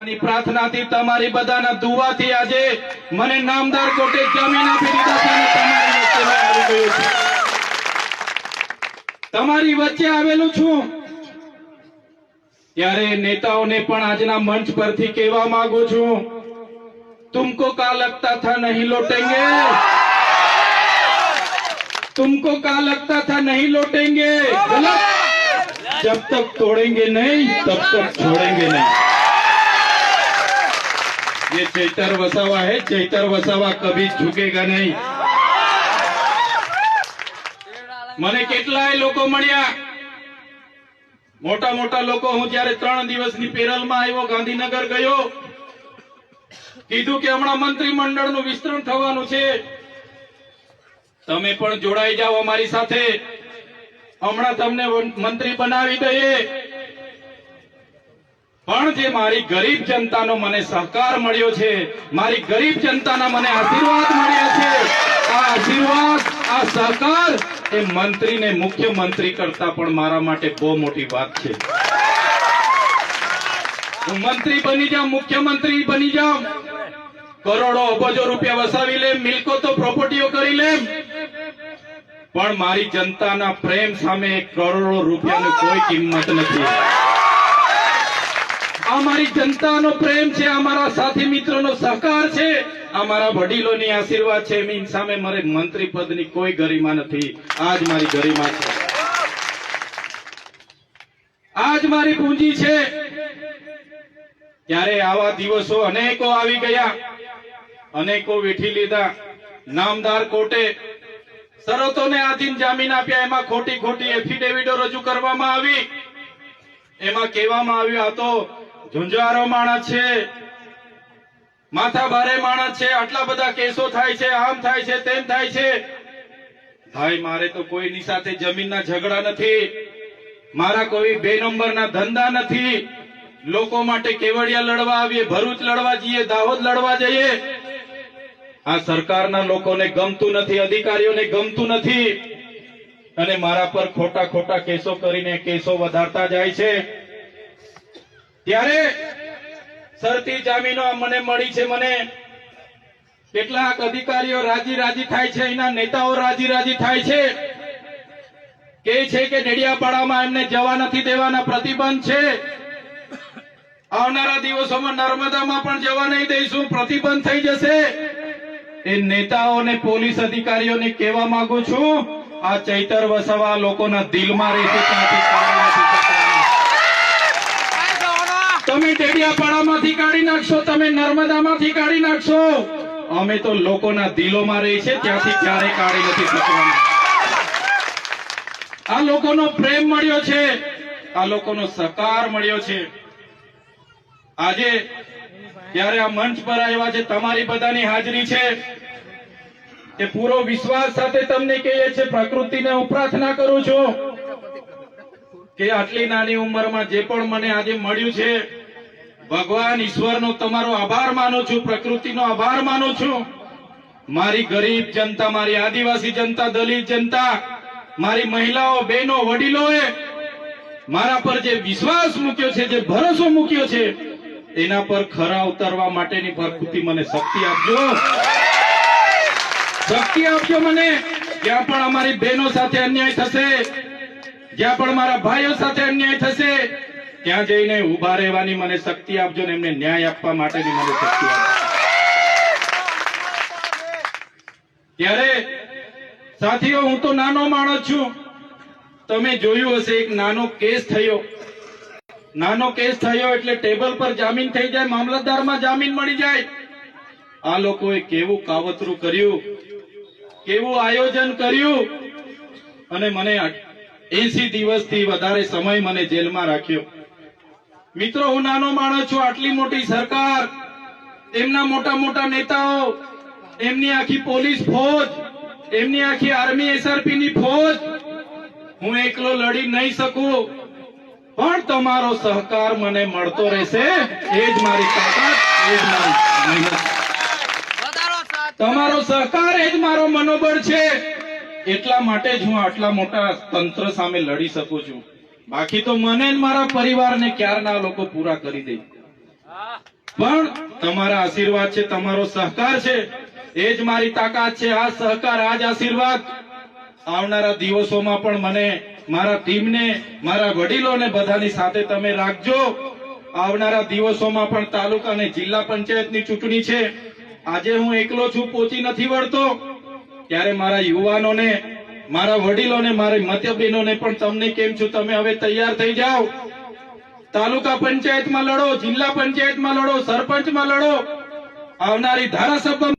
પ્રાર્થનાથી તમારી બધાના દુવાથી આજે મને નામદાર કોર્ટે જામીન આપી દીધા છે. તમારી વચ્ચે આવેલું છું. ત્યારે નેતાઓને પણ આજના મંચ પરથી કહેવા માંગુ છું, તુમકો કા લગતા થા નહીં લોટેંગે? તુમકો કા લગતા થા નહીં લોટેંગે? જબ તક તોડેંગે નહીં, તબ તક છોડેંગે નહીં. ये चैतर वसावा है चैतर वसावा कभी झुकेगा नहीं મને કેટલાય લોકો મળ્યા મોટા મોટા લોકો હું જયારે ત્રણ દિવસની પેરલમાં આવ્યો ગાંધીનગર ગયો કીધું કે હમણાં મંત્રીમંડળનું વિસ્તરણ થવાનું છે તમે પણ જોડાઈ જાઓ અમારી સાથે હમણાં તમને મંત્રી બનાવી દઈએ પણ જે મારી ગરીબ જનતાનો મને સહકાર મળ્યો છે, મારી ગરીબ જનતાના મને આશીર્વાદ મળ્યા છે, આ આશીર્વાદ, આ સહકાર એ મંત્રીને મુખ્યમંત્રી કરતા પણ મારા માટે બહુ મોટી વાત છે. હું મંત્રી બની જાઉં, મુખ્યમંત્રી બની જાઉં. કરોડો અબજો રૂપિયા વસાવી લેમ તો પ્રોપર્ટીઓ કરી લેમ. પણ મારી જનતાના પ્રેમ સામે કરોડો રૂપિયાની કોઈ કિંમત નથી. આ મારી જનતાનો પ્રેમ છે, અમારા સાથી મિત્રોનો સહકાર છે, અમારા વડીલોની આશીર્વાદ છે. એની સામે મારે મંત્રી પદની કોઈ ગરિમા નથી. આજ મારી ગરિમા છે. આજ મારી પૂંજી છે. ત્યારે આવા દિવસો અનેકો આવી ગયા. અનેકો વેઠી લીધા. નામદાર કોર્ટે શરતોને આધીન જામીન આપ્યા. એમાં ખોટી ખોટી એફિડેવિટો રજૂ કરવામાં આવી. એમાં કહેવામાં આવ્યું, આ ઝુંઝારો માણસ છે. માથા ભારે માણસ છે. આટલા બધા કેસો થાય છે, આમ થાય છે, તેમ થાય છે. ભાઈ, મારે તો કોઈની સાથે જમીનના ઝઘડા નથી. મારા કોઈ બે નંબરના ધંધા નથી. લોકો માટે કેવડિયા લડવા આવીએ, ભરૂચ લડવા જઈએ, દાહોદ લડવા જઈએ. આ સરકારના લોકોને ગમતું નથી, અધિકારીઓને ગમતું નથી. અને મારા પર ખોટા ખોટા કેસો કરીને કેસો વધારતા જાય છે. ત્યારે શરતી જામીનો મને મળી છે, મને કેટલાક અધિકારીઓ રાજી રાજી થાય છે, એના નેતાઓ રાજી રાજી થાય છે. કે છે કે ડેડિયાપાડામાં એમને જવા નથી દેવાના પ્રતિબંધ છે. આવનારા દિવસોમાં નર્મદામાં પણ જવા નહીં દઈશું, પ્રતિબંધ થઈ જશે. એ નેતાઓને પોલીસ અધિકારીઓને કહેવા માંગુ છું, આ ચૈતર વસાવા લોકોના દિલમાં રહેશે, ત્યાંથી. તમે ડેડિયાપાડામાંથી કાઢી નાખશો, તમે નર્મદામાંથી કાઢી નાખશો. અમે તો લોકોના દિલોમાં રહી છે, ત્યાંથી ક્યારેય કાઢી નથી શકવાના. આ લોકોનો પ્રેમ મળ્યો છે, આ લોકોનો સહકાર મળ્યો છે. આજે ત્યારે આ મંચ પર આવ્યા છે, તમારી બધાની હાજરી છે એ પૂરો વિશ્વાસ સાથે તમને કહીએ છે પ્રકૃતિને હું પ્રાર્થના કરું છું કે આટલી નાની ઉંમરમાં જે પણ મને આજે મળ્યું છે ભગવાન ઈશ્વરનો તમારો આભાર માનું છું, પ્રકૃતિનો આભાર માનું છું. મારી ગરીબ જનતા, મારી આદિવાસી જનતા, દલિત જનતા, મારી મહિલાઓ, બહેનો, વડીલોએ મારા પર જે વિશ્વાસ મૂક્યો છે, જે ભરોસો મૂક્યો છે, એના પર ખરા ઉતરવા માટેની પ્રકૃતિ મને શક્તિ આપજો. શક્તિ આપજો મને. જ્યાં પણ અમારી બહેનો સાથે અન્યાય થશે, જ્યાં પણ મારા ભાઈઓ સાથે અન્યાય થશે ત્યાં જઈને ઊભા રહેવાની મને શક્તિ આપજો ને એમને ન્યાય આપવા માટેની મને શક્તિ ત્યારે, સાથીઓ, હું તો નાનો માણસ છું. તમે જોયું હશે, એક નાનો કેસ થયો. નાનો કેસ થયો એટલે ટેબલ પર જામીન થઈ જાય, મામલતદારમાં જામીન મળી જાય. આ લોકોએ કેવું કાવતરું કર્યું, કેવું આયોજન કર્યું? અને મને એસી દિવસથી વધારે સમય મને જેલમાં રાખ્યો. મિત્રો હું નાનો માણસ છું આટલી મોટી સરકાર. એમના મોટા મોટા નેતાઓ એમની આખી પોલીસ ફોજ એમની આખી આર્મી એસઆરપી ની ફોજ. હું એકલો લડી નહીં શકું. પણ તમારો સહકાર મને મળતો રહેશે. એ જ મારી તાકાત એ જ મારી તમારો સહકાર એ જ મારો મનોબળ છે. એટલા માટે જ હું આટલા મોટા તંત્ર સામે લડી શકું છું. બાકી તો મને મારા પરિવારને ક્યારના લોકો પૂરા કરી દે. પણ તમારા આશીર્વાદ છે, તમારો સહકાર છે, એ જ મારી તાકાત છે, આ સહકાર, આ જ આશીર્વાદ. આવનારા દિવસોમાં પણ મને, મારા ટીમને, મારા વડીલોને બધાની સાથે તમે રાખજો. આવનારા દિવસોમાં પણ તાલુકા અને જિલ્લા પંચાયતની ચૂંટણી છે. આજે હું એકલો છું પહોંચી નથી વળતો. ત્યારે મારા યુવાનોને મારા વડીલોને, મારી મતબેનોને પણ તમને કેમ છું, તમે હવે તૈયાર થઈ જાઓ. તાલુકા પંચાયતમાં લડો, જિલ્લા પંચાયતમાં લડો, સરપંચમાં લડો. આવનારી ધારાસભા